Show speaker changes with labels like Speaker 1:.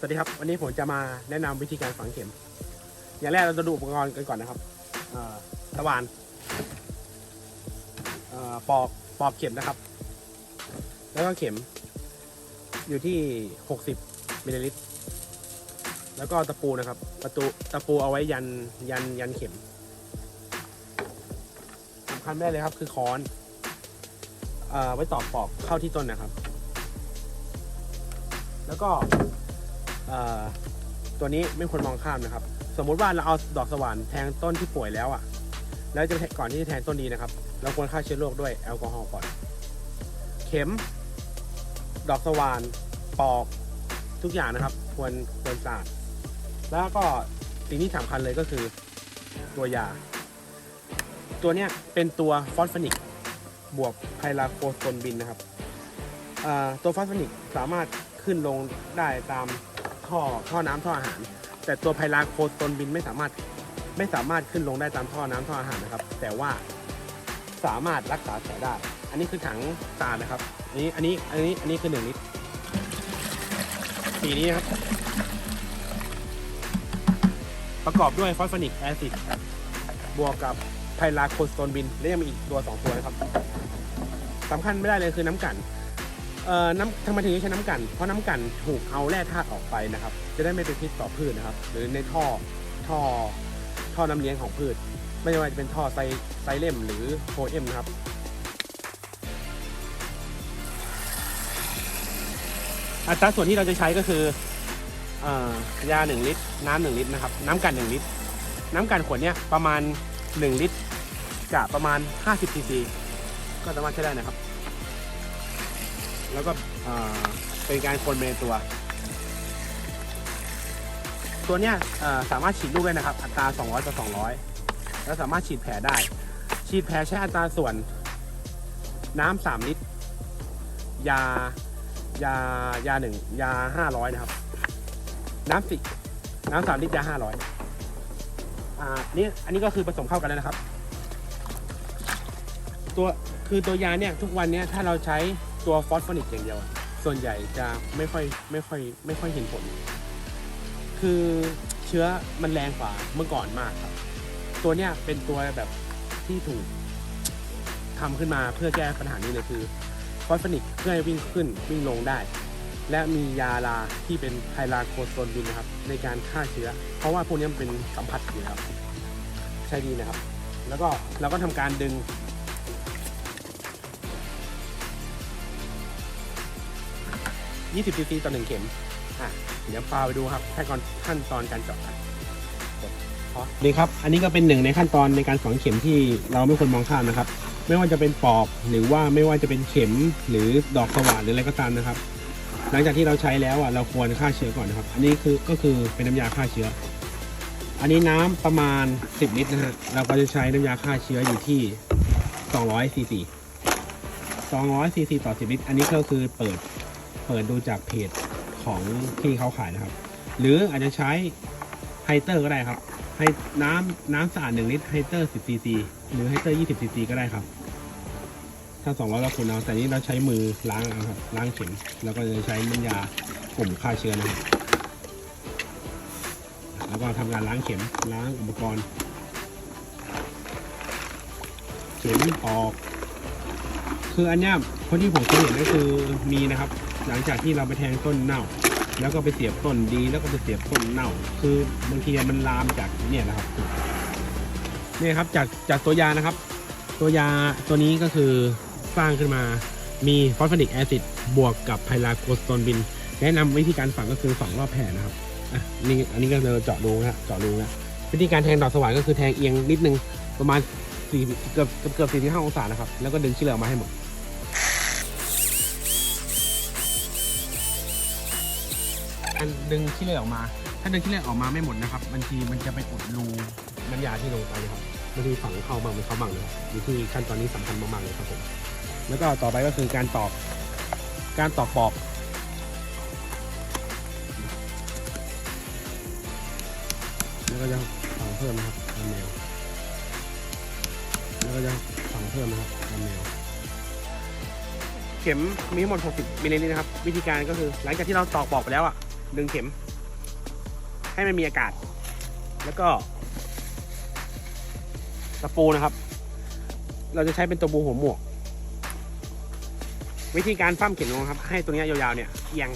Speaker 1: สวัสดีครับ วันนี้ผมจะมาแนะนำวิธีการฝังเข็ม อย่างแรกเราจะดูอุปกรณ์กันก่อนนะครับเอ่อสว่านเอ่อปอกปอกเข็มนะครับ แล้วก็เข็ม อยู่ที่ 60มิลลิลิตรแล้วก็ตะปูนะครับ ประตูตะปูเอาไว้ยันยันยันเข็มสำคัญไม่เลยครับ คือค้อนเอ่อไว้ตอกปอกเข้าที่ต้นนะครับ แล้วก็ ตัวนี้ไม่ควรมองข้ามนะครับ สมมุติว่าเราเอาดอกสว่านแทงต้นที่ป่วยแล้วอะ่ะ แล้วจะก่อนที่จะแทงต้นดีนะครับ เราควรฆ่าเชื้อโรคด้วยแอลกอฮอล์ก่อน เข็ม ดอกสว่านปอกทุกอย่างนะครับ ควรควรสะอาดแล้วก็สิ่งที่สำคัญเลยก็คือตัวยา ตัวเนี้ยเป็นตัวฟอสฟอนิกบวกไพลาโคโซนบินนะครับตัวฟอสฟอนิกสามารถขึ้นลงได้ตาม ท่อท่อน้ำท่ออาหาร แต่ตัวไพลาโคโซนบินไม่สามารถไม่สามารถขึ้นลงได้ตามท่อน้ำท่ออาหารนะครับ แต่ว่าสามารถรักษาแผลได้ อันนี้คือถังตาลนะครับอันนี้อันนี้อันนี้อันนี้คือหนึ่งลิตรสีนี้นะครับ ประกอบด้วยฟอสฟอนิกแอซิดบวกกับไพลาโคโซนบิน และยังมีอีกตัวสองตัวนะครับสำคัญไม่ได้เลยคือน้ำกัน เอ่อน้ำทำไมถึงใช้น้ำกัน เพราะน้ำกันถูกเอาแร่ธาตุออกไปนะครับ จะได้ไม่เป็นพิษต่อพืชนะครับ หรือในท่อท่อท่อน้ำเลี้ยงของพืช ไม่ว่าจะเป็นท่อไซไซเลมหรือโฟเอมนะครับอัตราส่วนที่เราจะใช้ก็คือเอ่อยา 1 ลิตร น้ำ1ลิตรนะครับ น้ำกัน 1 ลิตร น้ำกันขวดเนี้ยประมาณ 1 ลิตรกับประมาณ 50ซีซีก็สามารถใช้ได้นะครับ แล้วก็เป็นการคนเมนตัว ตัวเนี้ยสามารถฉีดลูกได้นะครับ อัตรา 200ต่อ200 แล้วสามารถฉีดแผลได้ ฉีดแผลใช้อัตราส่วนน้ำ3ลิตร ยายายาหนึ่งยาห้าร้อยนะครับ น้ำสิน้ำสามลิตรยาห้าร้อยอ่านี่อันนี้ก็คือผสมเข้ากันแล้วนะครับ ตัวคือตัวยาเนี่ยทุกวันเนี้ยถ้าเราใช้ ตัวฟอสฟอนิกอย่างเดียวอะส่วนใหญ่จะไม่ค่อยไม่ค่อยไม่ค่อยเห็นผล คือเชื้อมันแรงกว่าเมื่อก่อนมากครับ ตัวเนี้ยเป็นตัวแบบที่ถูกทำขึ้นมาเพื่อแก้ปัญหานี้เลยคือฟอสฟอนิกเพื่อให้วิ่งขึ้นวิ่งลงได้ และมียาลาที่เป็นไฮลาโคโซนบินนะครับ ในการฆ่าเชื้อ เพราะว่าพวกนี้มันเป็นสัมผัสอยู่แล้วใช้ดีนะครับ แล้วก็เราก็ทำการดึง 20ซีซีต่อหนึ่งเข็ม อะ เดี๋ยวพาไปดูครับขั้นตอนขั้นตอนการเจาะกันดีครับ อันนี้ก็เป็นหนึ่งในขั้นตอนในการฝังเข็มที่เราไม่ควรมองข้ามนะครับ ไม่ว่าจะเป็นปอกหรือว่าไม่ว่าจะเป็นเข็มหรือดอกสว่านหรืออะไรก็ตามนะครับ หลังจากที่เราใช้แล้วอะเราควรฆ่าเชื้อก่อนนะครับ อันนี้คือก็คือเป็นน้ำยาฆ่าเชื้อ อันนี้น้ำประมาณ 10 ลิตรนะฮะ เราก็จะใช้น้ำยาฆ่าเชื้ออยู่ที่ 200ซีซี200ซีซีต่อ 10 ลิตร อันนี้ก็คือเปิด เปิดดูจากเพจของที่เขาขายนะครับ หรืออาจจะใช้ไฮเตอร์ก็ได้ครับให้น้ำน้ำสะอาด1ลิตรไฮเตอร์10ซีซีหรือไฮเตอร์20ซีซีก็ได้ครับ ถ้า200เราคุณเอาแต่นี้เราใช้มือล้างเอาครับล้างเข็มแล้วก็จะใช้น้ำยากลุ่มฆ่าเชื้อนะครับแล้วก็ทำการล้างเข็มล้างอุปกรณ์ เข็มออก คืออันนี้คนที่ผมเคยเห็นก็คือมีนะครับ หลังจากที่เราไปแทงต้นเน่า แล้วก็ไปเสียบต้นดีแล้วก็ไปเสียบต้นเน่า คือบางทีมันลามจากเนี่ยนะครับเนี่ยครับจากจากตัวยานะครับ ตัวยาตัวนี้ก็คือสร้างขึ้นมามีฟอสฟอนิกแอซิดบวกกับไพลาโคสโตนบิน แนะนำวิธีการฝังก็คือฝังรอบแผ่นะครับอะนี่อันนี้ก็เราเจาะรูนะเจาะรูนะวิธีการแทงดอกสว่านก็คือแทงเอียงนิดนึงประมาณสี่เกือบเกือบเกือบสี่สิบห้าองศานะครับ แล้วก็ดึงชิ้นเหลือออกมาให้หมด การดึงชิ้เลื่อดออกมา ถ้าดึงชิ้เลื่อดออกมาไม่หมดนะครับบางทีมันจะไปอุดรูน้ำยาที่ลงไปนะครับบางทีฝังเข้าบ้างไม่เข้าบ้างนะครับอยู่ที่ขั้นตอนนี้สำคัญมากๆเลยครับผมแล้วก็ต่อไปก็คือการตอก การตอกปอกแล้วก็จะฝังเพิ่มนะครับตามแนวแล้วก็จะฝังเพิ่มนะครับตามแนวเข็มมีทั้งหมด 60มิลลิลิตรนะครับ วิธีการก็คือหลังจากที่เราตอกปอกไปแล้วอะ ดึงเข็ม ให้มันมีอากาศ แล้วก็ตะปูนะครับ เราจะใช้เป็นตัวบูหัวหมวก วิธีการปั้มเข็มลงครับ ให้ตรงนี้ยาวๆเนี่ยเอียง